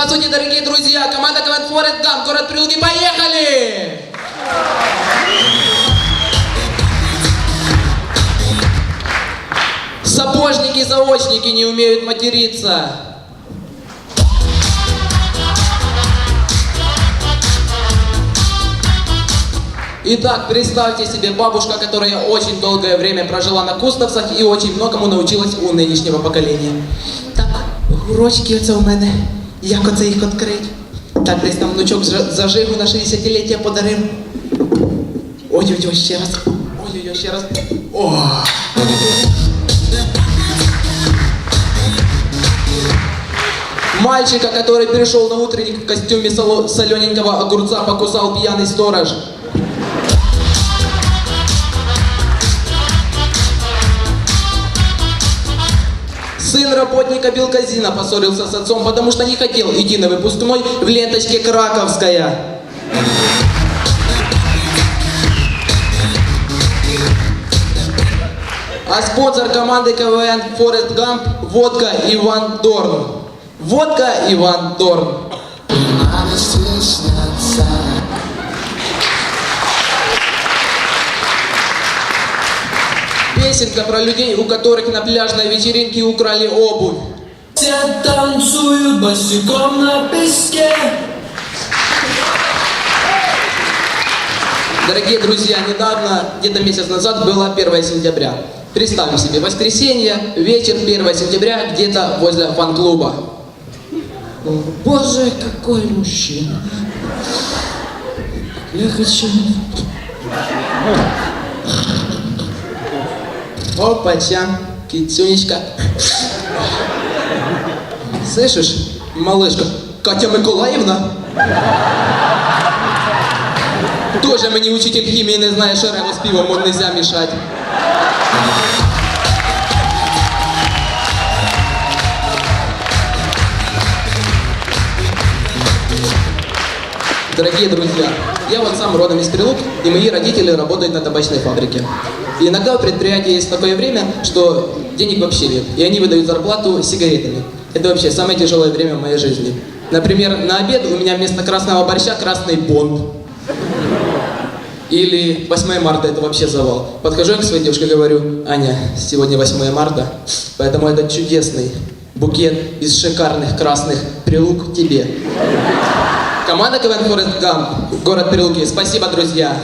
Здравствуйте, дорогие друзья! Команда КВН Форест Гам, город Прилуки, поехали! Сапожники заочники не умеют материться. Итак, представьте себе бабушка, которая очень долгое время прожила на Кустовцах и очень многому научилась у нинішнього покоління. Так, урочки оце у мене. Як оце їх відкрити? Так, десь там внучок за- зажигу на 60-ліття подарив. Ой-ой-ой, ще раз. Ой-ой-ой, ще раз. О! Мальчика, который перешел на утренник в костюме соло- солененького огурца, покусал пьяный сторож. Сын работника Белказина поссорился с отцом, потому что не хотел идти на выпускной в ленточке Краковская. А спонсор команды КВН Форест Гамп – водка Иван Дорн. Водка Иван Дорн. Песенка про людей, у которых на пляжной вечеринке украли обувь. Все танцуют босиком на песке. Дорогие друзья, недавно, где-то месяц назад, было 1 сентября. Представим себе, воскресенье, вечер 1 сентября, где-то возле фан-клуба. Боже, какой мужчина. Я хочу... Опача, кицюнечка. Слышишь, малышка, Катя Миколаївна? Тоже мені учитель хімії не знає, що рево з пивом от нельзя мішати. Дорогие друзья, я вот сам родом из Прилук, и мои родители работают на табачной фабрике. И иногда у предприятия есть такое время, что денег вообще нет, и они выдают зарплату сигаретами. Это вообще самое тяжелое время в моей жизни. Например, на обед у меня вместо красного борща красный бонд. Или 8 марта это вообще завал. Подхожу я к своей девушке и говорю, Аня, сегодня 8 марта, поэтому этот чудесный букет из шикарных красных прилук тебе. Команда КВН Форест Гамп, город Прилуки. Спасибо, друзья.